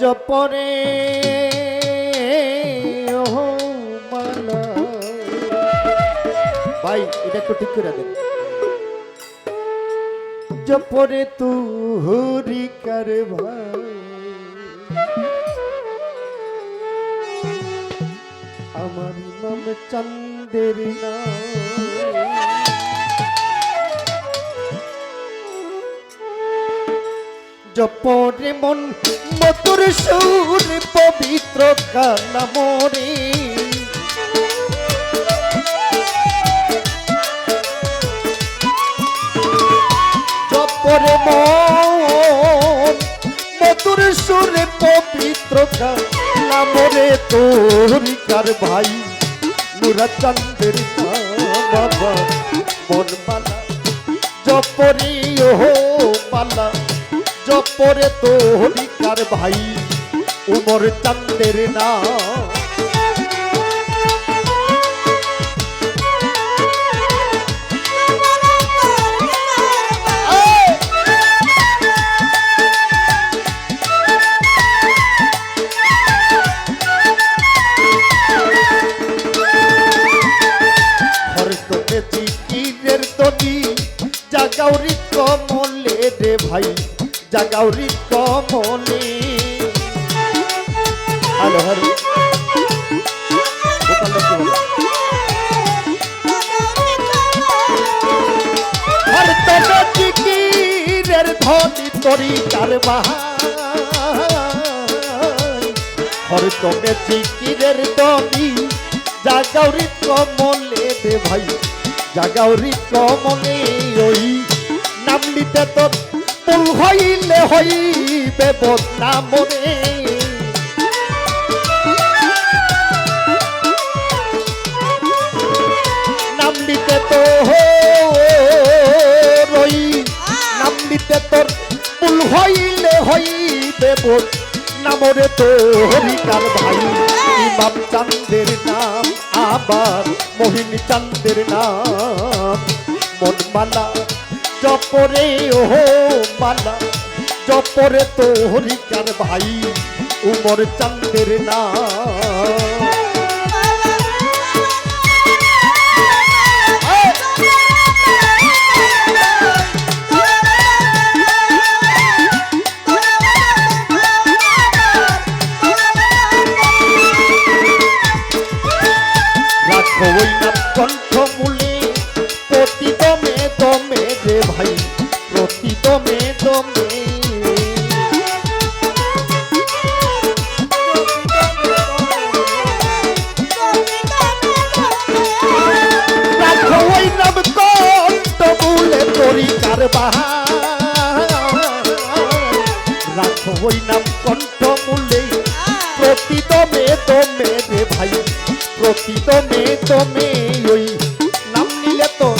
জপরে ও মালা। ভাই, এটা একটু ঠিক করে দেন। জপরে তু হরিকার ভাই। আমার নাম চন্দের নাম। জপরে মন, মধুর সুর, পবিত্র কালামরে জপরে মন, মধুর সুরে, পবিত্র কালামরে তোরিকার ভাই নুরা চন্দের বাবা মন মালা জপরি ও মালা জপরে তো হলিকার ভাই উমর চান্দের না জাগাউরি কমলে হ্যালো হ্যালো। ধনি তরি কারবাই হরতনে চিকিরের ধনি জাগাউরি কমলে রে ভাই। জাগাউরি কমলে ওই নাম নিতে তো পুল হইলে হইবে বদনামরে নাম নিতে তো রই নাম নিতে তোর হইলে হইবে বদ নামরে তো হরিকার ভাই, ইমাম চান্দের নাম, আবার মোহিনী চান্দের নাম। মনমালা জপরে ও বালা জপরে তো হরিকার ভাই উমর চান্দের নাম। নাম কণ্ঠ মূলে প্রতি দমে দমে রে ভাই প্রতি দমে দমে ওই। নাম নিলে তো,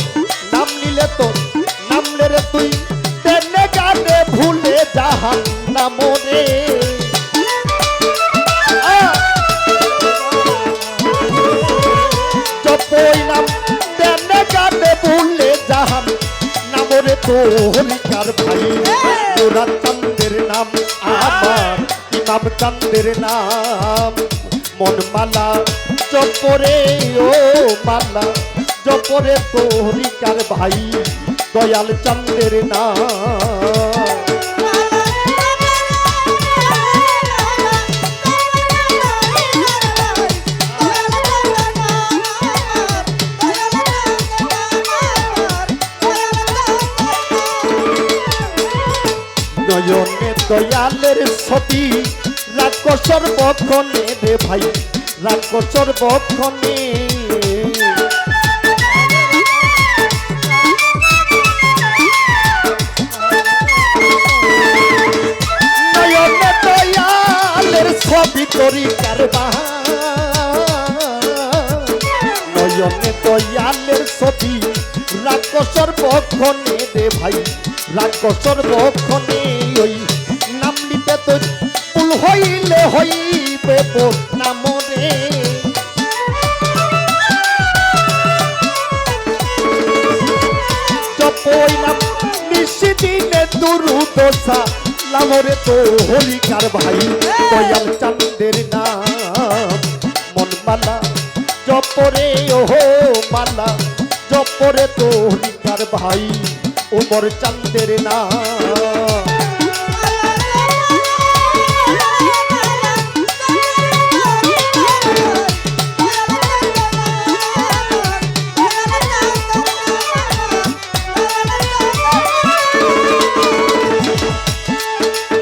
নাম নিলে তো নাম রে তুই। তেনে গানে ভুলে যাহান নামরে জপই হরিকার ভাই। তোরা চন্দ্রের নাম আমার ইমাম চন্দ্রের নাম। মনমালা জপরে ও মালা জপরে তো হরিকার ভাই। দয়াল চন্দ্রের নাম। নয়নে দয়ালের ছবি রাখ সর্বক্ষণে রে ভাই রাখ সর্বক্ষণে নয়নে দয়ালের ছবি তরি কারবার নয়নে দয়ালের ছবি রাখ সর্বক্ষণে রে ভাই। রাখ সর্বক্ষণে ওই নাম নিতে তো পুল হইলে হইবে নামরে জপই নাম নিশিদিনে দুরু দশা লামরে তো হরিকার ভাই, দয়াল চান্দের নাম। মন মালা জপরে ওহো মালা জপরে তো হরিকার ভাই। ওমর চান্দের নাম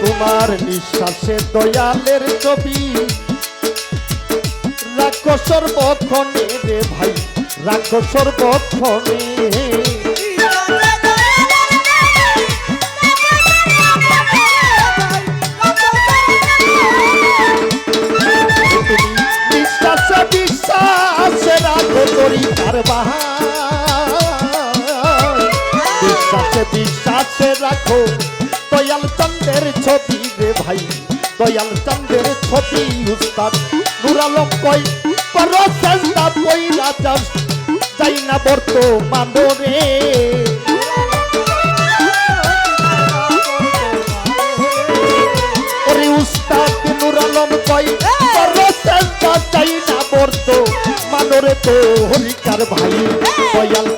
তোমার নিঃশ্বাসে দয়ালের ছবি। রাখো সর্বক্ষণে রে ভাই রাখো সর্বক্ষণে ভাই দয়াল চন্দ্রের ছবি উস্তাদ নুরালম কই পর চেষ্টা পইলা যাস। যাই না বর্তমান রে। উস্তাদ নুরালম কই পর চেষ্টা চাই না বর্ত মানরে তো হরিকার ভাই। দয়াল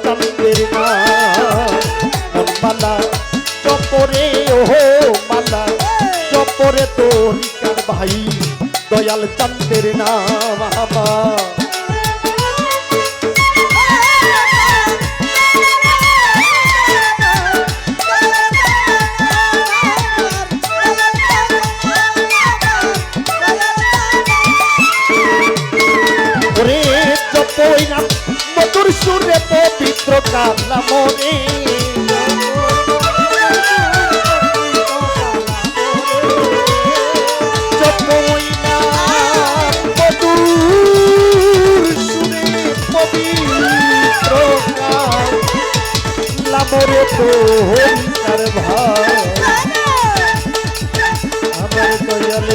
ভাই দয়াল চন্দ্রের নাম আমার মধুর সুরে পবিত্র কালা মনে কালা মরে তো হরিকার ভাই। আমার দয়াল